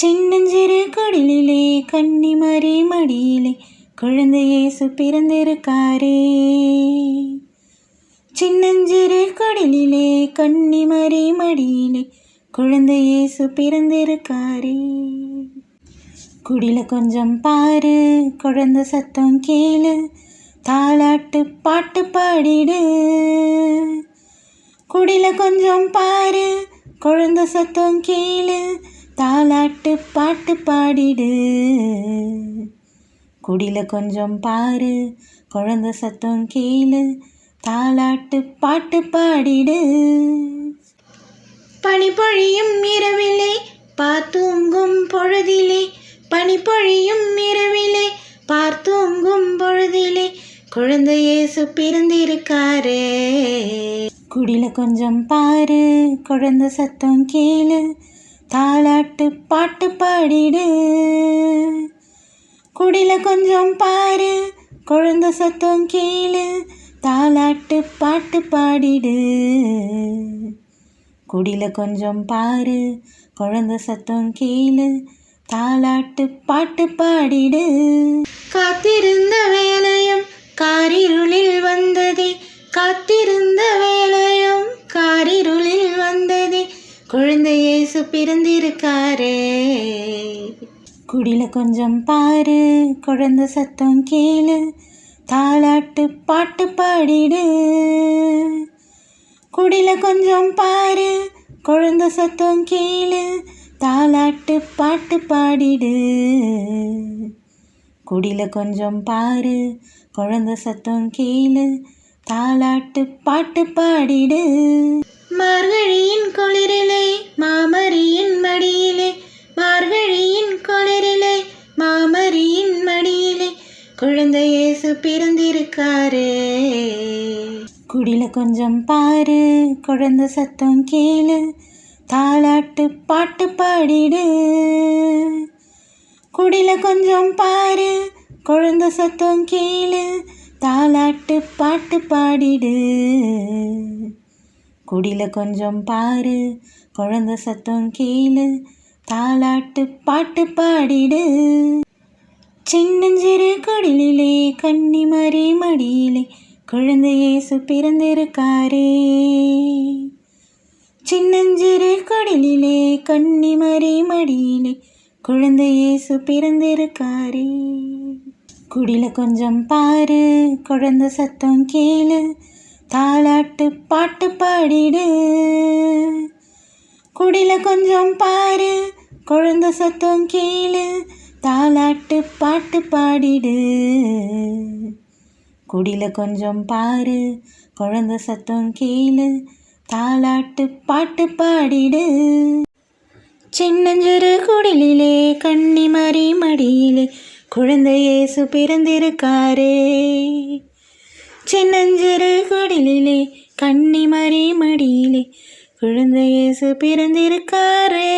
சின்னஞ்சிறு குடிலிலே கன்னிமரி மடியிலே குழந்தையேசு பிறந்திருக்காரே. சின்னஞ்சிறு குடிலிலே கன்னிமரி மடியிலே குழந்தையேசு பிறந்திருக்காரே. குடில கொஞ்சம் பாரு குழந்த சத்தம் கேளு தாளாட்டு பாட்டு பாடிடு. குடில கொஞ்சம் பாரு குழந்த சத்தம் கேளு தாலாட்டு பாட்டு பாடிடு. குடில கொஞ்சம் பாரு குழந்தை சத்தம் கேளு தாலாட்டு பாட்டு பாடிடு. பனி பொழியும் இரவிலே பார்த்தூங்கும் பொழுதிலே பனி பொழியும் இரவிலே பார்த்தூங்கும் பொழுதிலே குழந்தை இயேசு பிறந்திருக்காரே. குடில கொஞ்சம் பாரு குழந்தை சத்தம் கேளு தாளாட்டு பாட்டு பாடிடு. குடில கொஞ்சம் பாரு குழந்த சத்தம் கேளு தாளாட்டு பாட்டு பாடிடு. குடில கொஞ்சம் பாரு குழந்த சத்தம் கேளு தாளாட்டு பாட்டு பாடிடு. காத்திருந்த வேலையும் காரில் பிறந்திருக்காரே. குடில கொஞ்சம் பாரு குழந்தை சத்தம் கேளு தாலாட்டு பாட்டு பாடிடு. குடில கொஞ்சம் பாரு குழந்தை சத்தம் கேளு தாலாட்டு பாட்டு பாடிடு. குடில கொஞ்சம் பாரு குழந்தை சத்தம் கேளு தாலாட்டு பாட்டு பாடிடு. மார்கழியின் குழந்தை இயேசு பிறந்திருக்காரு. குடில கொஞ்சம் பாரு குழந்தை சத்தம் கேளு தாலாட்டு பாட்டு பாடிடு. குடில கொஞ்சம் பாரு குழந்தை சத்தம் கேளு தாலாட்டு பாட்டு பாடிடு. குடில கொஞ்சம் பாரு குழந்தை சத்தம் கேளு தாலாட்டு பாட்டு பாடிடு. சின்னஞ்சிறு குடிலிலே கன்னிமரி மடியிலே குழந்தையேசு பிறந்திருக்காரே. சின்னஞ்சிறு குடிலிலே கன்னிமரி மடியிலே குழந்தையேசு பிறந்திருக்காரே. குடில கொஞ்சம் பாரு குழந்த சத்தம் கேளு தாளாட்டு பாட்டு பாடிடு. குடில கொஞ்சம் பாரு குழந்த சத்தம் கேளு தாலாட்டு பாட்டு பாடிடு. குடில கொஞ்சம் பாரு குழந்த சத்தம் கேளு தாலாட்டு பாட்டு பாடிடு. சின்னஞ்சிறு குடிலே கண்ணி கன்னிமரி மடியிலே குழந்தையேசு பிறந்திருக்காரே. சின்னஞ்சிறு குடிலே கண்ணி கன்னிமரி மடியிலே குழந்தையேசு பிறந்திருக்காரே.